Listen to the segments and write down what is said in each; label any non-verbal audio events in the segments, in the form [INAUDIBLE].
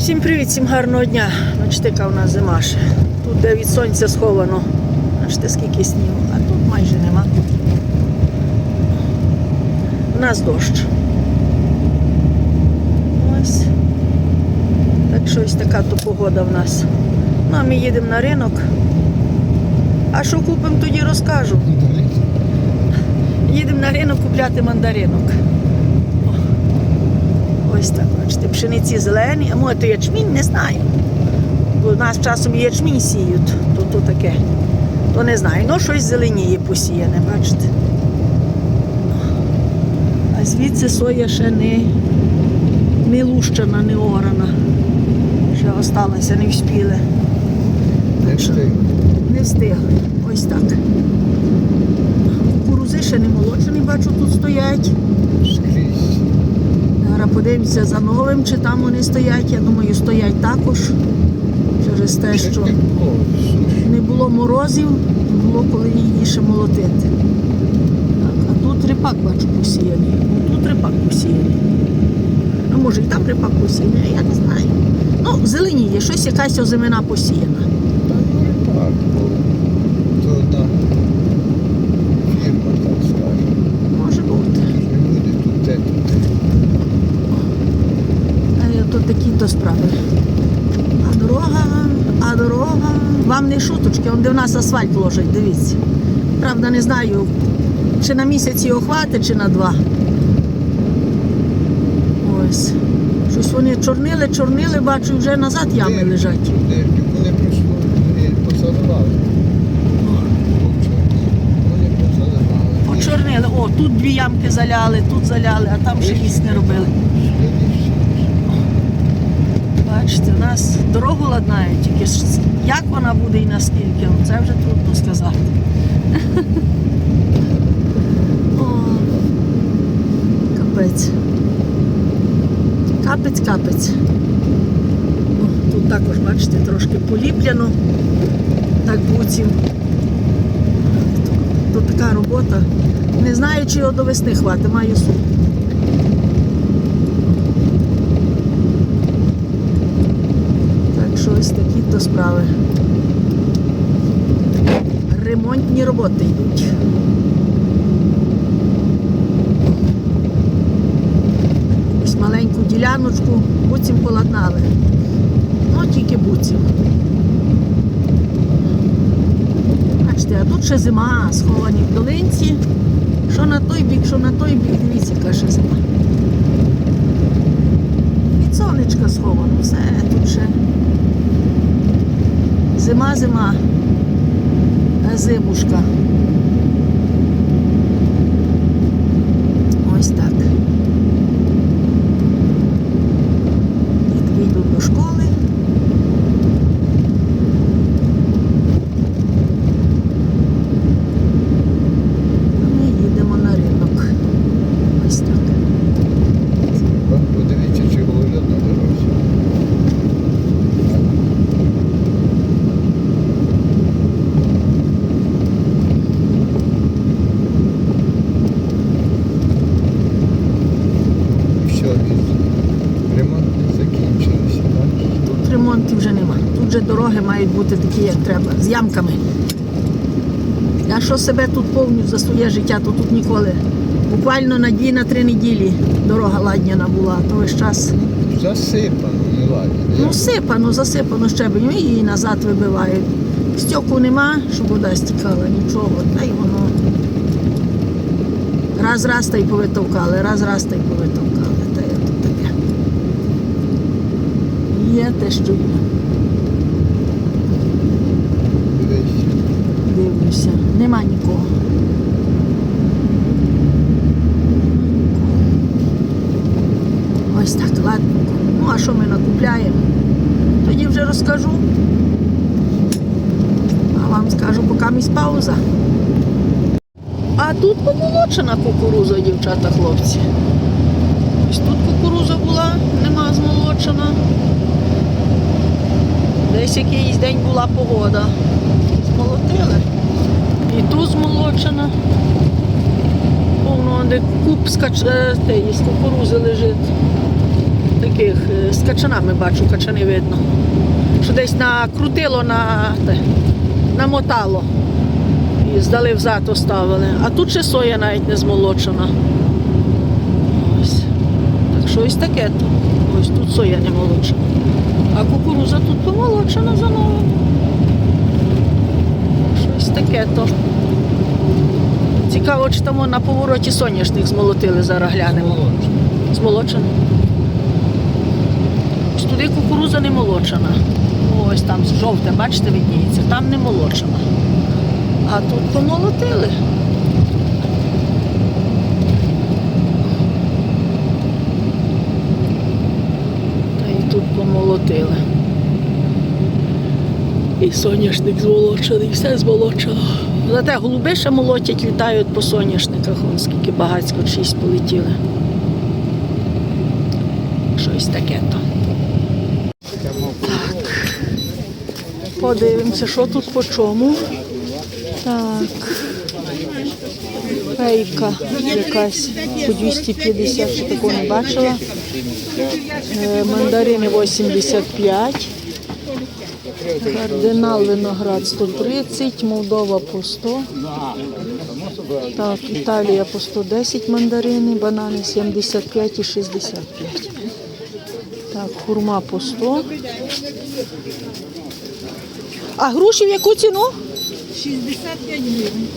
Всім привіт, всім гарного дня. Бачите, у нас зима ще. Тут де від сонця сховано. Бачите, скільки снігу, а тут майже нема. У нас дощ. Ось. Так що ось така то погода в нас. Ну, а ми їдемо на ринок. А що купимо, тоді розкажу. Їдемо на ринок купляти мандаринок. Бачите, пшениці зелені, а може то ячмінь, не знаю. Бо у нас часом і ячмінь сіють, то, то таке. То не знаю. Ну, щось зеленіє посіяне, бачите. А звідси соя ще не, не лущена, не орана. Ще осталася, не вспіли. Не встиг. Не встигли. Ось так. Кукурузи ще не молочені, бачу, тут стоять. Зараз подивимося за новим, чи там вони стоять. Я думаю, стоять також. Через те, що не було морозів, не було коли її ще молотити. Так, а тут ріпак бачу посіяний. Ну, Тут ріпак посіяний. А може і там ріпак посіяний, я не знаю. Ну, зеленіє, щось якась озимина посіяна. Та ну репак, бо то одна фірма, так скаже. Може бути. Не буде тут те, тут те. Е, То такі то справи. А дорога, а дорога. Вам не шуточки, он де в нас асфальт ложать, дивіться. Правда, не знаю, чи на місяць його хватить, чи на два. Ось. Щось вони чорнили, чорнили, бачу, вже назад ями лежать. Вони прийшло, вони позаливали. Почорнили. О, тут дві ямки заляли, тут заляли, а там ще ніс не робили. Бачите, у нас дорогу ладнають, тільки як вона буде і наскільки, ну, це вже трудно сказати. Капець. Капець, капець. Тут також, бачите, трошки поліпляно. Так буцім. То така робота. Не знаю, чи його до весни хватить, маю сумнів. Так що ось такі то справи. Ремонтні роботи йдуть. Ось маленьку діляночку буцім поладнали. Ну, тільки буцім. Бачите, а тут ще зима, сховані в долинці. Що на той бік, що на той бік, дивіться, яка ще зима. Від сонечка сховано, все тут ще. Зима, зима. Зимушка. Ось так. Дітки йдуть до школи. А Ми їдемо на ринок. Ось так. Подивіться, чи говорять на дорозі. Все, від- ремонт не закінчився. бачиш? Тут ремонтів вже нема. Тут вже дороги мають бути такі, як треба, з ямками. Я що себе тут повню за своє життя, то тут ніколи. Буквально на дві на три неділі дорога ладняна була, то весь час. Засипано, не ладно. Ну, сипано, засипано щебеню і її назад вибивають. Стьоку нема, щоб вода стікала, нічого. Та й воно. Раз раз та й повитовкали, раз раз та й повитовкали. Та й от таке. Є те, що є. Дивлюся, нема нікого. Ось так, ладненько. Ну, а що ми накупляємо? Тоді вже розкажу. А вам скажу, поки місь пауза. А тут помолочена кукуруза, дівчата, хлопці. Ось тут кукуруза була, нема змолочена. Десь якийсь день була погода. Змолотили. І тут змолочена. Повно, де купска е, те, є, кукурузи лежить. таких е, з качанами бачу, качани видно. Що десь накрутило на те, намотало. І здали взад оставили. А тут ще соя навіть не змолочена. Ось. Так що ось таке то. Ось тут соя не молочена. А кукуруза тут помолочена за новим. Щось таке то. Цікаво, чи там на повороті соняшник змолотили, зараз глянемо. Змолочена. Ось Туди кукуруза не молочена. Ось там жовте, бачите, видніється, там не молочена. А тут помолотили. Та і тут помолотили. Соняшник змолочений, все змолочено. Зате голуби ще молотять, літають по соняшниках, вон скільки багацько шість полетіли. Щось таке то. Подивимося, що тут по чому. Так. Фейка якась по 250, ще такого не бачила. Е, Мандарини 85. Кардинал виноград 130, Молдова по 100. Так, Італія по 110 мандарини, банани 75 і 65. Так, хурма по 100. А груші в яку ціну? 65 гривень.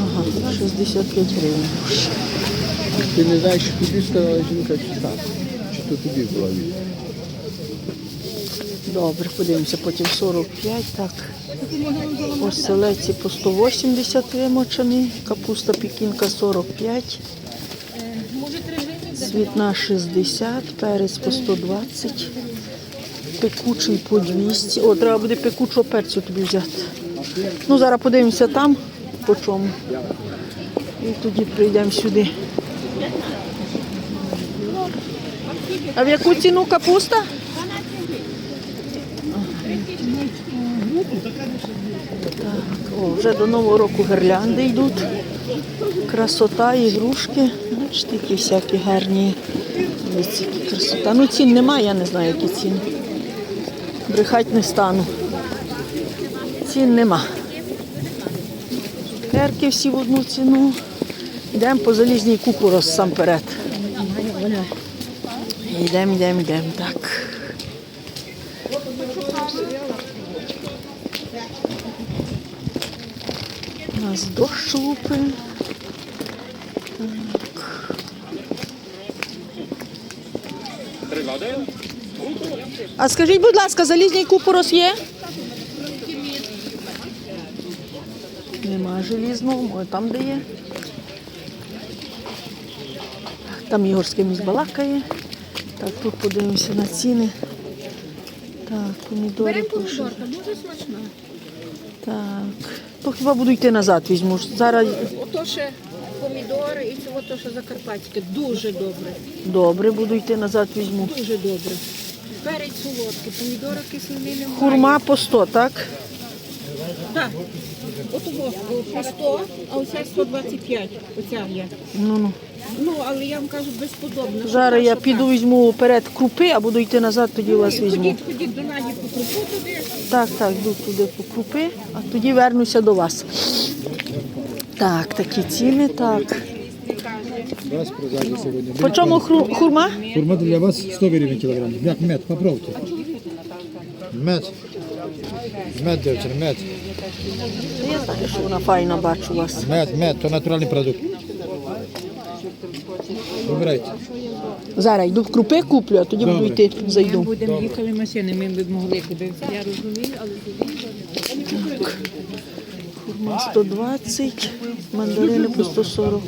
Ага, 65 гривень. Ти не знаєш, що тобі сказала жінка чи так? Чи то тобі була від? Добре, подивимося, потім 45, так. Оселеці по 180 вимочений, капуста пекінка 45, світна 60, перець по 120, пекучий по 200. О, треба буде пекучого перцю тобі взяти. Ну, зараз подивимося там, по чому. І тоді прийдемо сюди. А в яку ціну капуста? Так, о, вже до Нового року гірлянди йдуть. Красота, ігрушки. Бачите, які всякі гарні. Дивіться, які красота. Ну цін немає, я не знаю, які ціни. Брехать не стану. Цін нема. Керки всі в одну ціну. Йдемо по залізній кукурос сам перед. Йдемо, йдемо, йдемо. Так. У нас дощ лупи. А скажіть, будь ласка, залізній купорос є? Нема желізного, ой, там де є. Там Ігор з кимось балакає. Так, тут подивимося на ціни. Так, помідори по що- Помідорка дуже смачна. Так. То хіба буду йти назад візьму. Зараз Ото ще помідори і це ото ще закарпатське. Дуже добре. добре, буду йти назад візьму. Дуже добре. Перець солодкий, помідори кислини немає. Хурма по 100, так? Так. Ото по 100, а оця 125. Оця є. Ну, ну. Ну, але я вам кажу, безподобно. Зараз я піду візьму вперед крупи, а буду йти назад, тоді у вас візьму. Ходіть, ходіть до Наді по крупу туди. Так, так, йду туди по крупи, а тоді вернуся до вас. Так, такі ціни, так. Вас продали сьогодні. По чому хру- хурма? Хурма для вас 100 гривень кілограм. Як мед, попробуйте. Мед. Мед, дівчина, мед. Я знаю, що вона файна, бачу вас. Мед, мед, то натуральний продукт. Вибирайте. Зараз йду в крупи куплю, а тоді буду Добре. йти, зайду. Будемо їхали машини, ми б могли куди. Я розумію, але Хурма 120, мандарини по 140,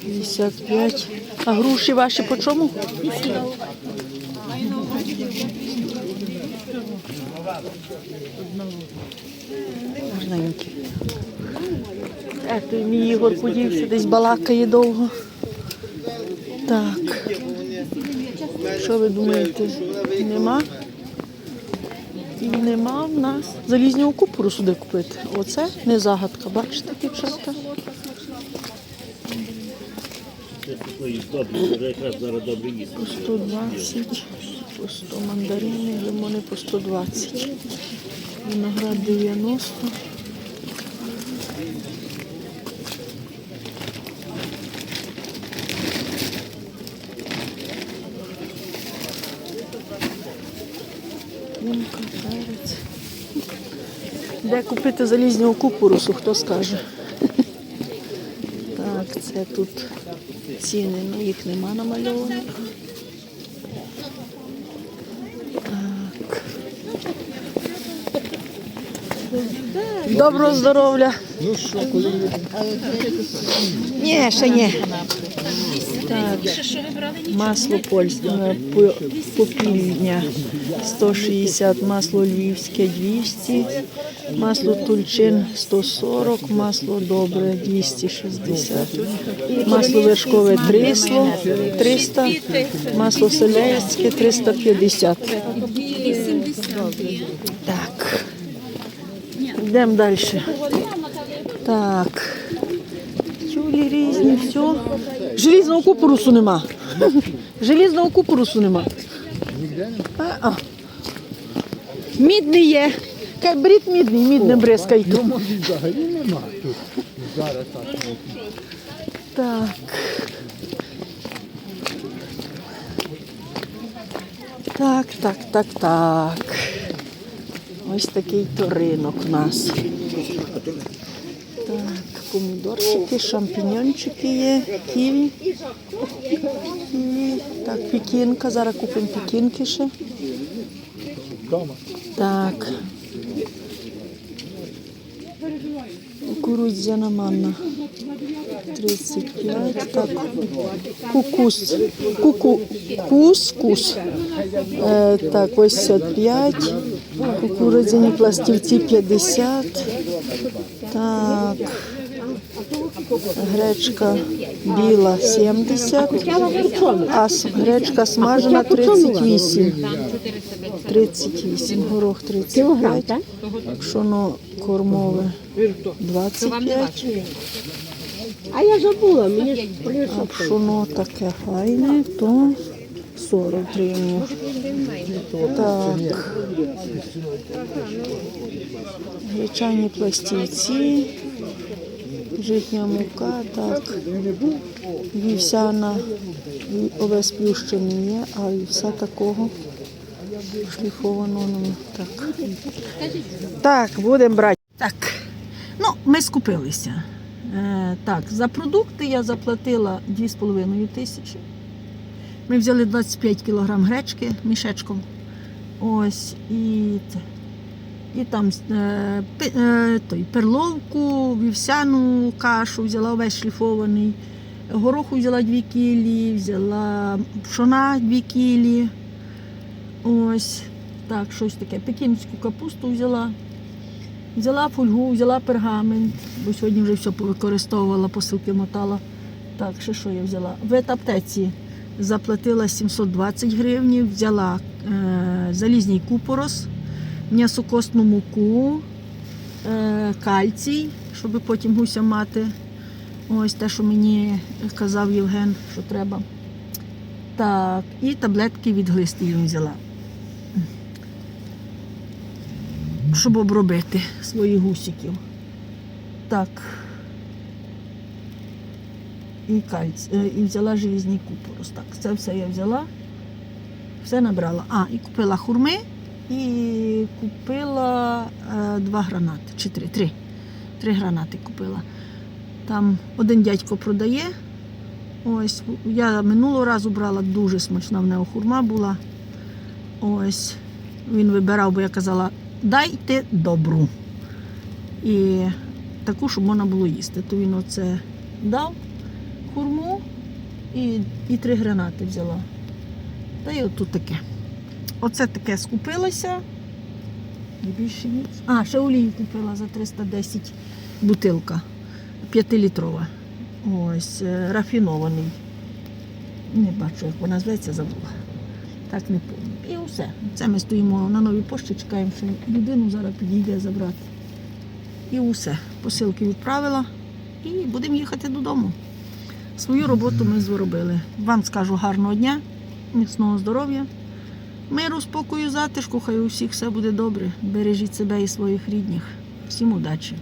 55. А груші ваші по чому? Гарненькі. Е, той мій Ігор подівся, десь балакає довго. Так. Що ви думаєте? Нема? Нема в нас залізного купору сюди купити. Оце не загадка. Бачите, дівчата? По 120, по 100 мандарини, лимони по 120. Виноград 90. Де купити залізного кукурусу, хто скаже? Так, це тут ціни, ну їх нема намальованих. Так. Доброго здоров'я. Ну що, коли Ні, ще ні. Так. Масло польське попільня 160, масло львівське 200, масло тульчин 140, масло добре 260, масло вершкове 300, 300 масло селецьке 350. Так. Йдемо далі. Так. Тюлі різні, все. Желізного купорусу нема. [LAUGHS] Желізного купорусу нема. не А-а. Мідний є. Кай, беріть мідний, мідне бризкайте. Ну, може, взагалі нема тут. Зараз так. Так. Так, так, так, так. Ось такий то ринок у нас. Так, помідорчики, шампіньончики є, ківі. Ківі. Так, пікінка. Зараз купимо пікінки ще. Так. Кукурудзяна манна. 35. Так. Кукус. Куку. Кус. Кус. Е, так, ось 55. Кукурудзяні пластівці 50. Так. Гречка біла 70, а гречка смажена 38. 38, горох 35, пшоно кормове 25, А я забула, мені пшоно таке файне, то 40 гривень. Так. Гречані пластівці, житня мука, так. Вівсяна, ві- овес плющений є, а вівса такого шліфованого так. Так, будемо брати. Так. Ну, ми скупилися. Е, так, за продукти я заплатила 2,5 тисячі. Ми взяли 25 кг гречки мішечком. Ось, і, і там е, е, той, перловку, вівсяну кашу, взяла овес шліфований. Гороху взяла 2 кілі, взяла пшона 2 кілі. Ось так, щось таке. Пекінську капусту взяла. Взяла фольгу, взяла пергамент, бо сьогодні вже все повикористовувала, посилки мотала. Так, ще що я взяла? В аптеці заплатила 720 гривень, взяла е, залізний купорос, м'ясокосну муку, е, кальцій, щоб потім гуся мати. Ось те, що мені казав Євген, що треба. Так, і таблетки від глистів взяла. Щоб обробити своїх гусиків. Так. І кальць, е, і взяла желізний купорос. Так, це все я взяла. Все набрала. А, і купила хурми, і купила е, два гранати. Чи три. Три. Три гранати купила. Там один дядько продає. Ось, я минулого разу брала дуже смачна в нього хурма була. Ось. Він вибирав, бо я казала, дайте добру. І таку, щоб можна було їсти. То він оце дав хурму і, і три гранати взяла. Та й отут таке. Оце таке скупилося. Більше ніч. А, ще олію купила за 310 бутилка. П'ятилітрова. Ось, е, рафінований. Не бачу, як вона зветься, забула. Так не пам'ятаю. І все. Це ми стоїмо на новій пошті, чекаємо, що людину зараз підійде забрати. І усе. Посилки відправила і будемо їхати додому. Свою роботу ми зробили. Вам скажу гарного дня, міцного здоров'я, миру, спокою, затишку. Хай у всіх все буде добре. Бережіть себе і своїх рідних. Всім удачі!